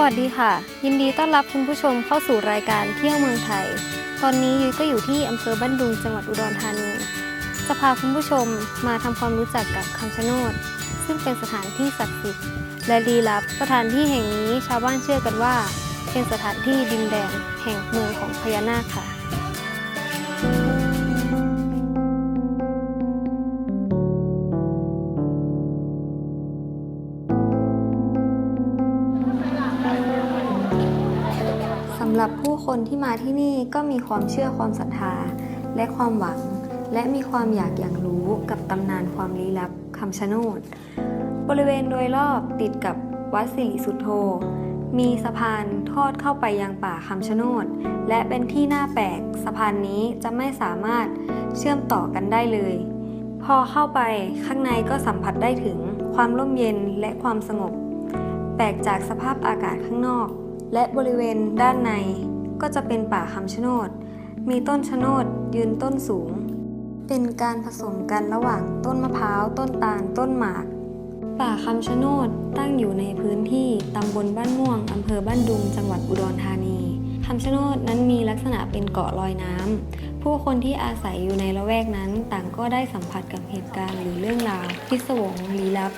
สวัสดีค่ะ ยินดีต้อนรับคุณผู้ชมเข้าสู่รายการเที่ยวเมืองไทย ตอนนี้ยุ้ยก็อยู่ที่อำเภอบ้านดุงจังหวัดอุดรธานีจะพาคุณผู้ชมมาทำความรู้จักกับคำชะโนด ซึ่งเป็นสถานที่ศักดิ์สิทธิ์และลี้ลับสถานที่แห่งนี้ชาวบ้านเชื่อกันว่า เป็นสถานที่ดินแดนแห่งเมืองของพญานาคค่ะ คนที่มาที่นี่ก็มีความเชื่อความศรัทธา และความหวัง และมีความอยากอย่างรู้กับตำนานความลี้ลับคำชะโนด บริเวณโดยรอบติดกับวัดสิริสุทโธ มีสะพานทอดเข้าไปยังป่าคำชะโนด และเป็นที่น่าแปลกสะพานนี้จะไม่สามารถเชื่อมต่อกันได้เลย พอเข้าไปข้างในก็สัมผัสได้ถึงความร่มเย็นและความสงบ แปลกจากสภาพอากาศข้างนอก และบริเวณด้านใน ก็จะเป็นป่าคำชะโนด มีต้นชะโนดยืนต้นสูง เป็นการผสมกันระหว่างต้นมะพร้าว ต้นตาล ต้นหมาก ป่าคำชะโนดตั้งอยู่ในพื้นที่ตำบลบ้านม่วงอำเภอบ้านดุง จังหวัดอุดรธานีคำชะโนดนั้นมีลักษณะเป็นเกาะลอยน้ำ ผู้คนที่อาศัยอยู่ในละแวกนั้น ต่างก็ได้สัมผัสกับเหตุการณ์หรือเรื่องราวพิศวงลี้ลับ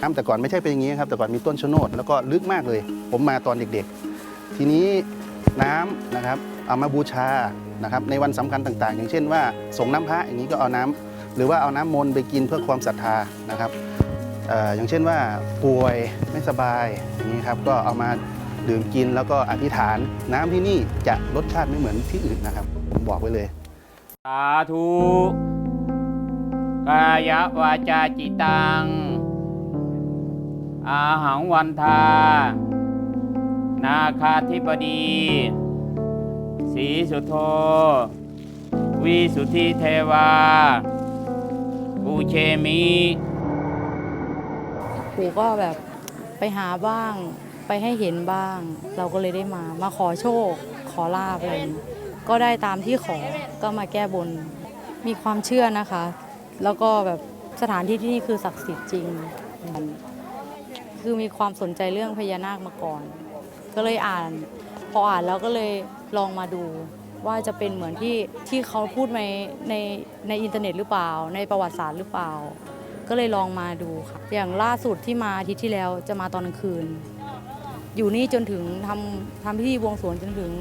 น้ำแต่ก่อนไม่ใช่เป็นอย่างนี้ครับแต่ก่อนมีต้นชะโนดแล้วก็ลึกมากเลย ผมมาตอนเด็กๆ ทีนี้น้ำนะครับเอามาบูชานะครับในวันสำคัญต่างๆ อย่างเช่นว่าส่งน้ำพระอย่างนี้ก็เอาน้ำหรือว่าเอาน้ำมนต์ไปกินเพื่อความศรัทธานะครับอออย่างเช่นว่าป่วยไม่สบายอย่างนี้ครับก็เอามาดื่มกินแล้วก็อธิษฐาน น้ำที่นี่จะรสชาติไม่เหมือนที่อื่นนะครับ ผมบอกไว้เลยสาธุกายวาจาจิตัง อาหังวันทา นาคาธิบดีสีสุโธ วิสุทธิเทวา ปูเชมิปู่ก็แบบไปหาบ้าง ไปให้เห็นบ้าง เราก็เลยได้มา มาขอโชค ขอลาบอะไรก็ได้ตามที่ขอ ก็มาแก้บน มีความเชื่อนะคะ แล้วก็แบบสถานที่ที่นี่คือศักดิ์สิทธิ์จริง คือมีความสนใจเรื่องพญานาคมาก่อน ก็เลยอ่าน พออ่านแล้วก็เลยลองมาดู ว่าจะเป็นเหมือนที่ที่เขาพูดในในในอินเทอร์เน็ตหรือเปล่า ในประวัติศาสตร์หรือเปล่า ก็เลยลองมาดูค่ะอย่างล่าสุดที่มาอาทิตย์ที่แล้วจะมาตอนกลางคืน อยู่นี่จนถึงทำทำพิธีบวงสรวงจนถึง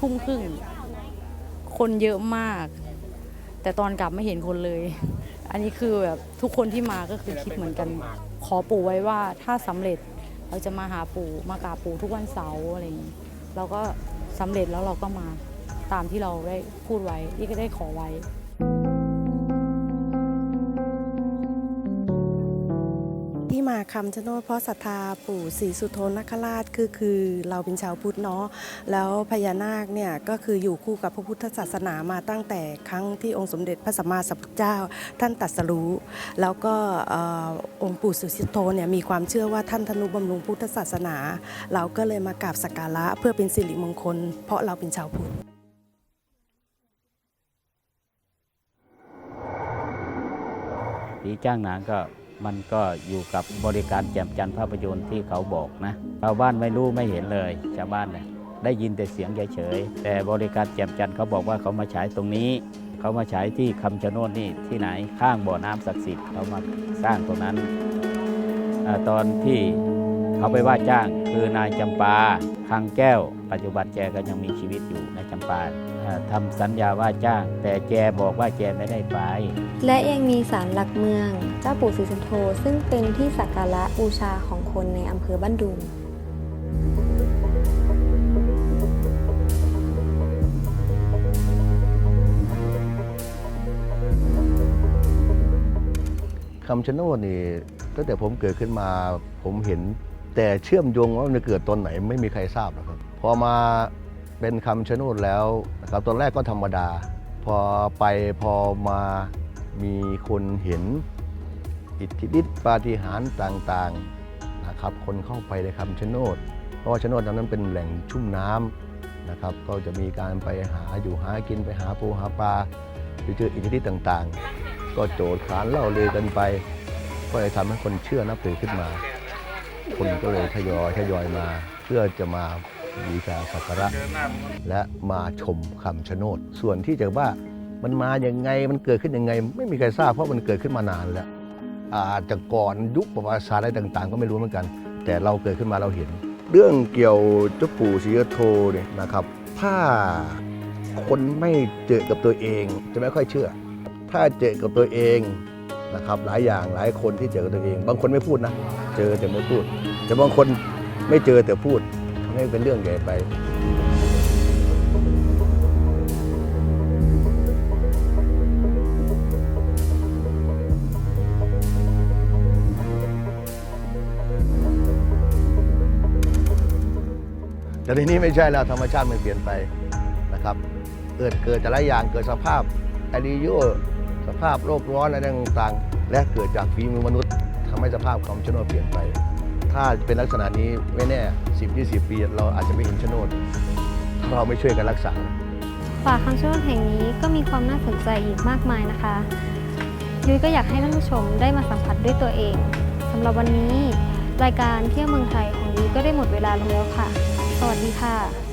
ทุ่มครึ่งคนเยอะมาก แต่ตอนกลับไม่เห็นคนเลย อันนี้คือแบบทุกคนที่มาก็คือคิดเหมือนกัน ขอปู่ไว้ว่าถ้าสำเร็จเราจะมาหาปู่มากราบปู่ทุกวันเสาร์อะไรอย่างนี้เราก็สำเร็จแล้วเราก็มาตามที่เราได้พูดไว้ที่ได้ขอไว้ มาคำชะโนดเพราะศรัทธาปู่ศรีสุโธนคราชคือคือเราเป็นชาวพุทธเนาะแล้วพญานาคเนี่ยก็คืออยู่คู่กับพระพุทธศาสนามาตั้งแต่ครั้งที่องค์สมเด็จพระสัมมาสัมพุทธเจ้า ท่านตรัสรู้ แล้วก็อองค์ปู่ศรีสุโธเนี่ยมีความเชื่อว่าท่านธนุบำรุงพุทธศาสนา เราก็เลยมากราบสักการะเพื่อเป็นสิริมงคล เพราะเราเป็นชาวพุทธสีจ้างหนังก็ มันก็อยู่กับบริการแจ่มจันทร์ภาพยนตร์ที่เขาบอกนะชาวบ้านไม่รู้ไม่เห็นเลยชาวบ้านเนี่ยได้ยินแต่เสียงเฉยๆแต่บริการแจ่มจันทร์เขาบอกว่าเขามาฉายตรงนี้ เขามาฉายที่คำชะโนดนี่ที่ไหนข้างบ่อน้ำศักดิ์สิทธิ์เขามาสร้างตรงนั้นอตอนที่ เขาไปว่าจ้างคือนายจำปาคังแก้ว ปัจจุบันแกก็ยังมีชีวิตอยู่นายจำปาอ่าทำสัญญาว่าจ้าง แต่แกบอกว่าแกไม่ได้ไป และยังมีศาลหลักเมืองเจ้าปู่ศรีสุโธซึ่งเป็นที่สักการะบูชาของคนในอำเภอบ้านดุงคำชะโนดนี่ตั้งแต่ผมเกิดขึ้นมาผมเห็น แต่เชื่อมโยงว่ามันเกิดตอนไหนไม่มีใครทราบหรอกครับ พอมาเป็นคำชะโนดแล้วนะครับตอนแรกก็ธรรมดา พอไปพอมามีคนเห็นอิทธิฤทธิปาฏิหาริย์ต่างๆนะครับ คนเข้าไปในคำชะโนด เพราะว่าชะโนดนั้นเป็นแหล่งชุ่มน้ำนะครับ ก็จะมีการไปหาอยู่หากินไปหาปูหาปลาไปเจออิทธิฤทธิ์ต่างๆ ก็โจดขานเล่าเลือกันไป ก็เลยทำให้คนเชื่อนับถือขึ้นมา คนก็เลยทยอยทยอยมา เพื่อจะมาบูชาสักการะและมาชมคำชะโนด ส่วนที่จะว่ามันมาอย่างไงมันเกิดขึ้นยังไง ไม่มีใครทราบเพราะมันเกิดขึ้นมานานแล้วอาจจะก่อนยุคประวัติศาสตร์อะไรต่าง ๆ ก็ไม่รู้เหมือนกัน แต่เราเกิดขึ้นมาเราเห็น เรื่องเกี่ยวเจ้าปู่ศรีโธเนี่ยนะครับ ถ้าคนไม่เจอกับตัวเองจะไม่ค่อยเชื่อ ถ้าเจอกับตัวเอง นะครับหลายอย่างหลายคนที่เจอตัวเอง บางคนไม่พูดนะ เจอแต่ไม่พูด แต่บางคนไม่เจอแต่พูดทำให้เป็นเรื่องใหญ่ไปแต่ทีนี้ไม่ใช่แล้วธรรมชาติมันเปลี่ยนไปนะครับ เกิดเกิดแต่ละอย่างเกิดสภาพแอริโย สภาพโลกร้อนอะไรต่างๆ และเกิดจากฝีมือมนุษย์ทำให้สภาพคำชโนดเปลี่ยนไป ถ้าเป็นลักษณะนี้ไม่แน่ 10-20 ปี เราอาจจะไม่เห็นชโนดถ้าเราไม่ช่วยกันรักษาป่าคำชะโนดแห่งนี้ก็มีความน่าสนใจอีกมากมายนะคะ ยุ้ยก็อยากให้ท่านผู้ชมได้มาสัมผัสด้วยตัวเองสำหรับวันนี้ รายการเที่ยวเมืองไทยของยุ้ยก็ได้หมดเวลาลงแล้วค่ะ สวัสดีค่ะ